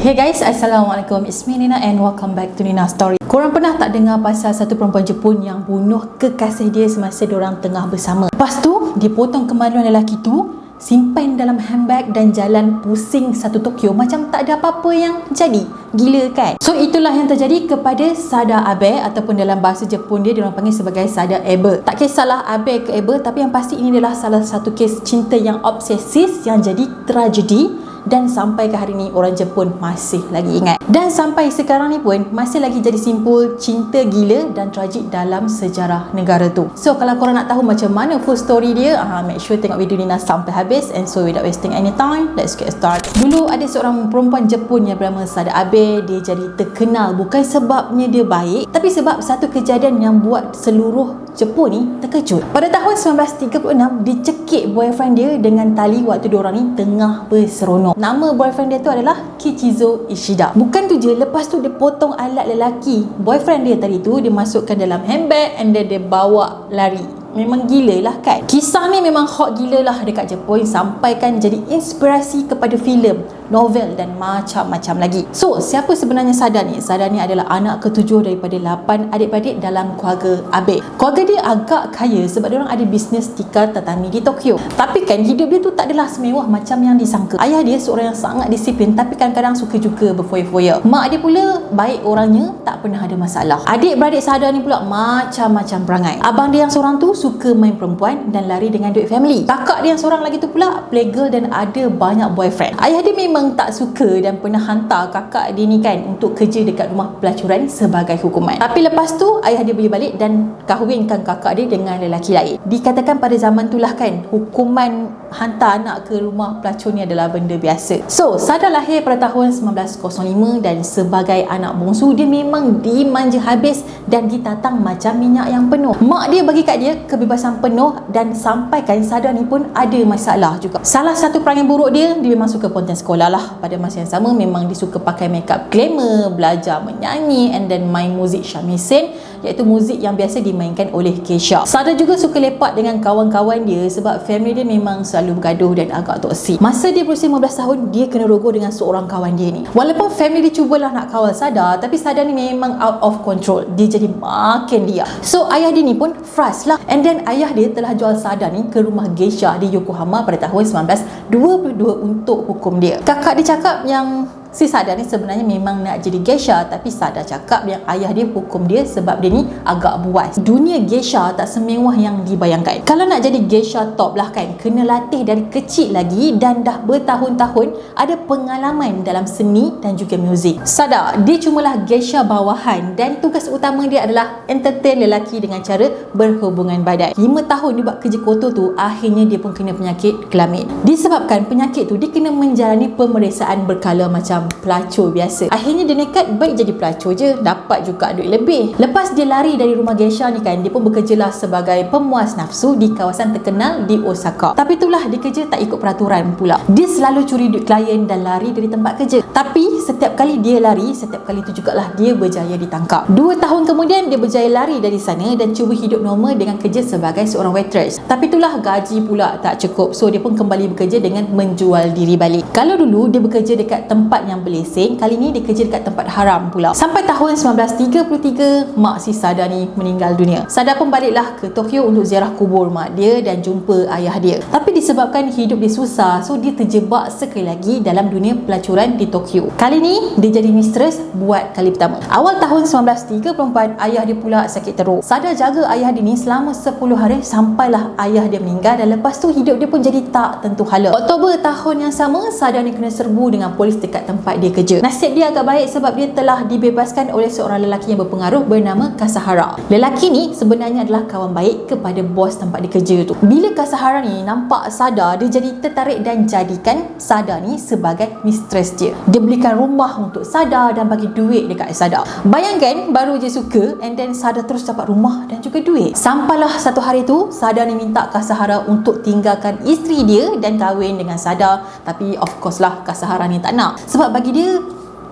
Hey guys, Assalamualaikum. It's me Nina and welcome back to Nina Story. Korang pernah tak dengar pasal satu perempuan Jepun yang bunuh kekasih dia semasa diorang tengah bersama? Lepas tu, dia potong kemaluan lelaki tu, simpan dalam handbag dan jalan pusing satu Tokyo macam tak ada apa-apa yang jadi. Gila kan? So itulah yang terjadi kepada Sada Abe ataupun dalam bahasa Jepun dia diorang panggil sebagai Sada Abe. Tak kisahlah Abe ke Abe tapi yang pasti ini adalah salah satu kes cinta yang obsesif yang jadi tragedi dan sampai ke hari ni orang Jepun masih lagi ingat. Dan sampai sekarang ni pun masih lagi jadi simpul cinta gila dan tragik dalam sejarah negara tu. So kalau korang nak tahu macam mana full story dia uh, make sure tengok video ni sampai habis. And so without wasting any time let's get started. Dulu ada seorang perempuan Jepun yang bernama Sada Abe. Dia jadi terkenal bukan sebabnya dia baik tapi sebab satu kejadian yang buat seluruh Jepun ni terkejut. Pada tahun 1936 dicekik boyfriend dia dengan tali waktu diorang ni tengah berseronok. Nama boyfriend dia tu adalah Kichizo Ishida. Bukan tu je lepas tu dia potong alat lelaki boyfriend dia tadi tu dia masukkan dalam handbag and then dia bawa lari. Memang gila lah kan? Kisah ni memang hot gila lah dekat Jepun sampaikan jadi inspirasi kepada filem novel dan macam-macam lagi. So, siapa sebenarnya Sada ni? Sada ni adalah anak ketujuh daripada lapan adik-beradik dalam keluarga Abe. Keluarga dia agak kaya sebab dia orang ada bisnes tikar tatami di Tokyo. Tapi kan hidup dia tu tak adalah semewah macam yang disangka. Ayah dia seorang yang sangat disiplin tapi kadang-kadang suka juga berfoya-foya. Mak dia pula baik orangnya, tak pernah ada masalah. Adik-beradik Sada ni pula macam-macam perangai. Abang dia yang seorang tu suka main perempuan dan lari dengan duit family. Kakak dia yang seorang lagi tu pula playgirl dan ada banyak boyfriend. Ayah dia memang memang tak suka dan pernah hantar kakak dia ni kan untuk kerja dekat rumah pelacuran sebagai hukuman. Tapi lepas tu ayah dia boleh balik dan kahwinkan kakak dia dengan lelaki lain. Dikatakan pada zaman tu lah kan hukuman hantar anak ke rumah pelacur ni adalah benda biasa. So, Sada lahir pada tahun 1905 dan sebagai anak bongsu dia memang dimanja habis dan ditatang macam minyak yang penuh. Mak dia bagi kat dia kebebasan penuh dan sampaikan Sada ni pun ada masalah juga. Salah satu perangai buruk dia, dia memang suka konten sekolah lah pada masa yang sama. Memang dia suka pakai makeup glamour belajar menyanyi and then main muzik shamisen iaitu muzik yang biasa dimainkan oleh Keisha Sada juga suka lepak dengan kawan-kawan dia sebab family dia memang selalu bergaduh dan agak toksik. Masa dia berusia 15 tahun dia kena rogo dengan seorang kawan dia ni. Walaupun family dia cubalah nak kawal Sada tapi Sada ni memang out of control. Dia jadi makin dia so ayah dia ni pun frust lah. And then ayah dia telah jual Sada ni ke rumah Geisha di Yokohama pada tahun 1922 untuk hukum dia. Kakak dia cakap yang Si Sada ni sebenarnya memang nak jadi geisha tapi Sada cakap yang ayah dia hukum dia sebab dia ni agak buas. Dunia geisha tak semewah yang dibayangkan. Kalau nak jadi geisha top lah kan, kena latih dari kecil lagi dan dah bertahun-tahun ada pengalaman dalam seni dan juga muzik. Sada, dia cumalah geisha bawahan dan tugas utama dia adalah entertain lelaki dengan cara berhubungan badan. 5 tahun dia buat kerja kotor tu, akhirnya dia pun kena penyakit kelamin. Disebabkan penyakit tu, dia kena menjalani pemeriksaan berkala macam macam pelacur biasa. Akhirnya dia nekat baik jadi pelacur je dapat juga duit lebih. Lepas dia lari dari rumah Geisha ni kan dia pun bekerjalah sebagai pemuas nafsu di kawasan terkenal di Osaka. Tapi itulah dia kerja tak ikut peraturan pula. Dia selalu curi duit klien dan lari dari tempat kerja. Tapi setiap kali dia lari setiap kali tu jugalah dia berjaya ditangkap. Dua tahun kemudian dia berjaya lari dari sana dan cuba hidup normal dengan kerja sebagai seorang waitress. Tapi itulah gaji pula tak cukup. So dia pun kembali bekerja dengan menjual diri balik. Kalau dulu dia bekerja dekat tempat yang belising kali ni dia kerja dekat tempat haram pula. Sampai tahun 1933 mak si Sada ni meninggal dunia. Sada pun baliklah ke Tokyo untuk ziarah kubur mak dia dan jumpa ayah dia. Tapi disebabkan hidup dia susah so dia terjebak sekali lagi dalam dunia pelacuran di Tokyo. Kali ni dia jadi mistress buat kali pertama. Awal tahun 1934 ayah dia pula sakit teruk. Sada jaga ayah dia ni selama 10 hari sampailah ayah dia meninggal dan lepas tu hidup dia pun jadi tak tentu hala. Oktober tahun yang sama Sada ni kena serbu dengan polis dekat tempat tempat dia kerja. Nasib dia agak baik sebab dia telah dibebaskan oleh seorang lelaki yang berpengaruh bernama Kasahara. Lelaki ni sebenarnya adalah kawan baik kepada bos tempat dia kerja tu. Bila Kasahara ni nampak Sada, dia jadi tertarik dan jadikan Sada ni sebagai mistress dia. Dia belikan rumah untuk Sada dan bagi duit dekat Sada. Bayangkan baru je suka and then Sada terus dapat rumah dan juga duit. Sampailah satu hari tu, Sada ni minta Kasahara untuk tinggalkan isteri dia dan kahwin dengan Sada. Tapi of course lah Kasahara ni tak nak. Sebab bagi dia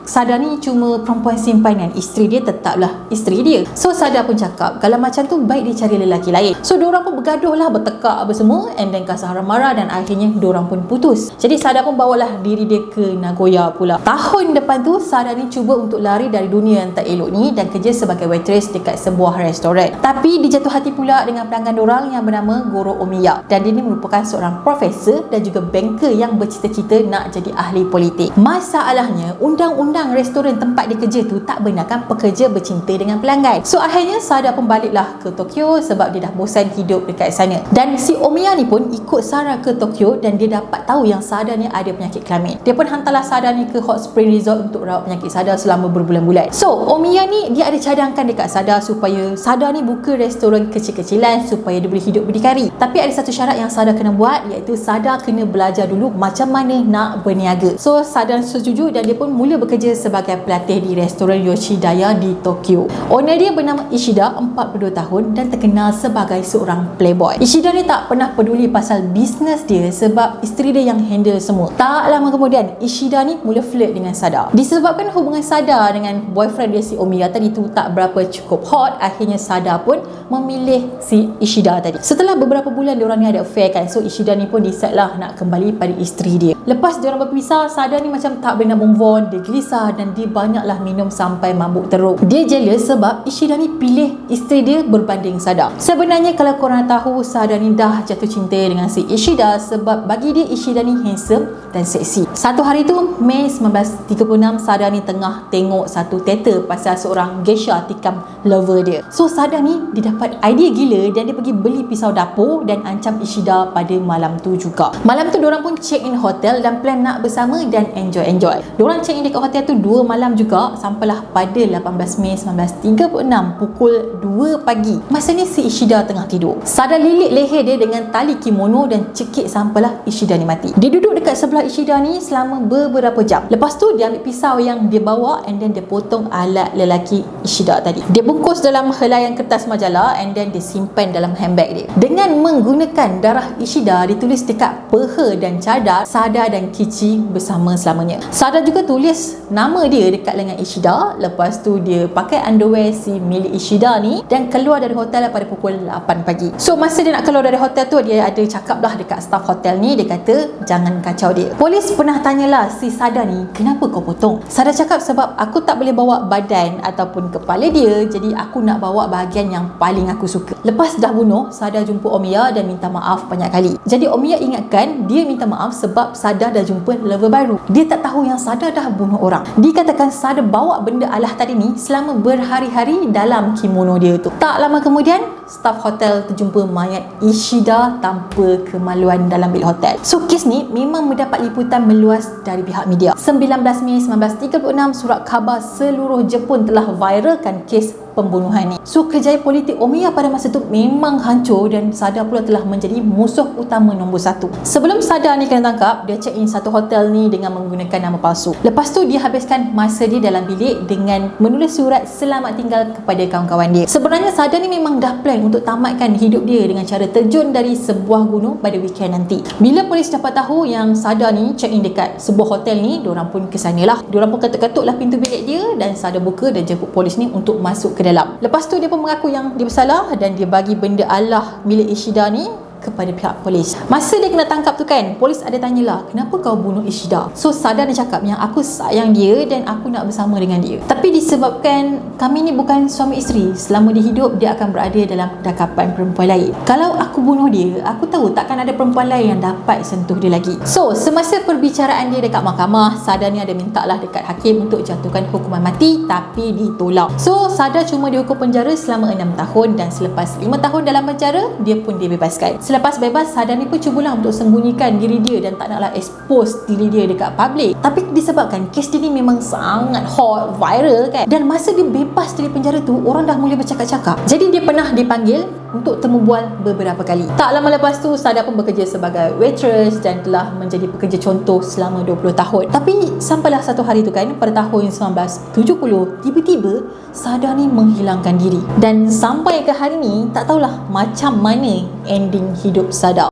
Sada ni cuma perempuan simpanan isteri dia tetaplah isteri dia. So Sada pun cakap kalau macam tu baik dia cari lelaki lain. So diorang pun bergaduh lah bertekak apa semua and then Kasahara marah dan akhirnya diorang pun putus. Jadi Sada pun bawalah diri dia ke Nagoya pula. Tahun depan tu Sada ni cuba untuk lari dari dunia yang tak elok ni dan kerja sebagai waitress dekat sebuah restoran. Tapi dijatuh hati pula dengan pelanggan diorang yang bernama Goro Omiya. Dan dia ni merupakan seorang profesor dan juga banker yang bercita-cita nak jadi ahli politik. Masalahnya undang-undang restoran tempat dia kerja tu tak benarkan pekerja bercinta dengan pelanggan. So akhirnya Sada pun baliklah ke Tokyo sebab dia dah bosan hidup dekat sana. Dan si Omiya ni pun ikut Sarah ke Tokyo dan dia dapat tahu yang Sada ni ada penyakit kelamin. Dia pun hantarlah Sada ni ke hot spring resort untuk rawat penyakit Sada selama berbulan-bulan. So Omiya ni dia ada cadangkan dekat Sada supaya Sada ni buka restoran kecil-kecilan supaya dia boleh hidup berdikari. Tapi ada satu syarat yang Sada kena buat iaitu Sada kena belajar dulu macam mana nak berniaga. So Sada setuju dan dia pun mula bekerja sebagai pelatih di restoran Yoshidaya di Tokyo. Owner dia bernama Ishida 42 tahun dan terkenal sebagai seorang playboy. Ishida ni tak pernah peduli pasal bisnes dia sebab isteri dia yang handle semua. Tak lama kemudian Ishida ni mula flirt dengan Sada disebabkan hubungan Sada dengan boyfriend dia si Omiya tadi tu tak berapa cukup hot akhirnya Sada pun memilih si Ishida tadi. Setelah beberapa bulan diorang ni ada affair kan so Ishida ni pun decide lah nak kembali pada isteri dia. Lepas diorang berpisah Sada ni macam tak boleh nak move on. Dia gelisah dan dia banyaklah minum sampai mabuk teruk. Dia jealous sebab Ishida ni pilih isteri dia berbanding Sada sebenarnya kalau korang tahu Sada ni dah jatuh cinta dengan si Ishida sebab bagi dia Ishida ni handsome dan seksi. Satu hari tu Mei 1936 Sada ni tengah tengok satu teater pasal seorang geisha tikam lover dia. So Sada ni dia dapat idea gila dan dia pergi beli pisau dapur dan ancam Ishida pada malam tu juga. Malam tu diorang pun check in hotel dan plan nak bersama dan enjoy-enjoy. Diorang check in dekat hotel tu 2 malam juga sampailah pada 18 Mei 1936 pukul 2 pagi. Masa ni si Ishida tengah tidur. Sada lilit leher dia dengan tali kimono dan cekik sampailah Ishida ni mati. Dia duduk dekat sebelah Ishida ni selama beberapa jam. Lepas tu dia ambil pisau yang dia bawa and then dia potong alat lelaki Ishida tadi. Dia bungkus dalam helaian kertas majalah and then dia simpan dalam handbag dia. Dengan menggunakan darah Ishida ditulis dekat peha dan cadar Sada dan Kichi bersama selamanya. Sada juga tulis nama dia dekat lengan Ishida. Lepas tu dia pakai underwear si milik Ishida ni dan keluar dari hotel pada pukul 8 pagi. So masa dia nak keluar dari hotel tu dia ada cakap lah dekat staff hotel ni dia kata jangan kacau dia polis pernah tanyalah si Sada ni kenapa kau potong? Sada cakap sebab aku tak boleh bawa badan ataupun kepala dia jadi aku nak bawa bahagian yang paling aku suka. Lepas dah bunuh Sada jumpa Omiya dan minta maaf banyak kali. Jadi Omiya ingatkan dia minta maaf sebab Sada dah jumpa lover baru. Dia tak tahu yang Sada dah bunuh orang dikatakan Sada bawa benda alah tadi ni selama berhari-hari dalam kimono dia tu. Tak lama kemudian staf hotel terjumpa mayat Ishida tanpa kemaluan dalam bil hotel. So kes ni memang mendapat liputan meluas dari pihak media. 19 Mei 1936 surat khabar seluruh Jepun telah viralkan kes pembunuhan ni. So kejayaan politik Omiya pada masa tu memang hancur dan Sada pula telah menjadi musuh utama nombor satu. Sebelum Sada ni kena tangkap, dia check in satu hotel ni dengan menggunakan nama palsu. Lepas tu dia habiskan masa dia dalam bilik dengan menulis surat selamat tinggal kepada kawan-kawan dia. Sebenarnya Sada ni memang dah plan untuk tamatkan hidup dia dengan cara terjun dari sebuah gunung pada weekend nanti. Bila polis dapat tahu yang Sada ni check in dekat sebuah hotel ni, diorang pun kesana lah. Diorang pun ketuk-ketuk lah pintu bilik dia dan Sada buka dan jemput polis ni untuk masuk ke dalam. Lepas tu dia pun mengaku yang dia bersalah dan dia bagi benda Allah milik Ishida ni kepada pihak polis. Masa dia kena tangkap tu kan, polis ada tanyalah, kenapa kau bunuh Ishida? So Sada dia cakap yang aku sayang dia dan aku nak bersama dengan dia. Tapi disebabkan kami ni bukan suami isteri, selama dia hidup dia akan berada dalam dakapan perempuan lain. Kalau aku bunuh dia, aku tahu takkan ada perempuan lain yang dapat sentuh dia lagi. So semasa perbicaraan dia dekat mahkamah, Sada ni ada minta lah dekat hakim untuk jatuhkan hukuman mati tapi ditolak. So Sada cuma dihukum penjara selama 6 tahun dan selepas 5 tahun dalam penjara, dia pun dibebaskan. Selepas bebas, Sadani pun cubalah untuk sembunyikan diri dia dan tak naklah expose diri dia dekat public. Tapi disebabkan kes dia ni memang sangat hot, viral kan. Dan masa dia bebas dari penjara tu, orang dah mula bercakap-cakap. Jadi dia pernah dipanggil untuk temu bual beberapa kali. Tak lama lepas tu, Sada pun bekerja sebagai waitress dan telah menjadi pekerja contoh selama 20 tahun. Tapi sampailah satu hari tu kan, pada tahun 1970, tiba-tiba Sada ni menghilangkan diri. Dan sampai ke hari ni, tak tahulah macam mana ending hidup Sada.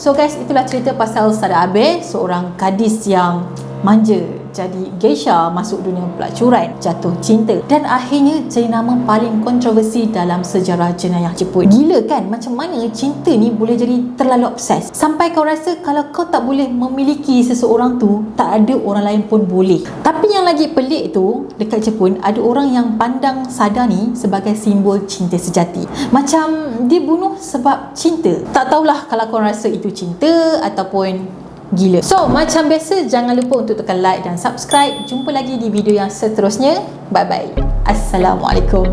So guys, itulah cerita pasal Sada Abe, seorang gadis yang manja jadi geisha masuk dunia pelacuran jatuh cinta. Dan akhirnya jadi nama paling kontroversi dalam sejarah jenayah Jepun. Gila kan? Macam mana cinta ni boleh jadi terlalu obses? Sampai kau rasa kalau kau tak boleh memiliki seseorang tu tak ada orang lain pun boleh. Tapi yang lagi pelik tu dekat Jepun ada orang yang pandang sadar ni sebagai simbol cinta sejati. Macam dia bunuh sebab cinta. Tak tahulah kalau kau rasa itu cinta ataupun gila. So, macam biasa, jangan lupa untuk tekan like dan subscribe. Jumpa lagi di video yang seterusnya. Bye-bye. Assalamualaikum.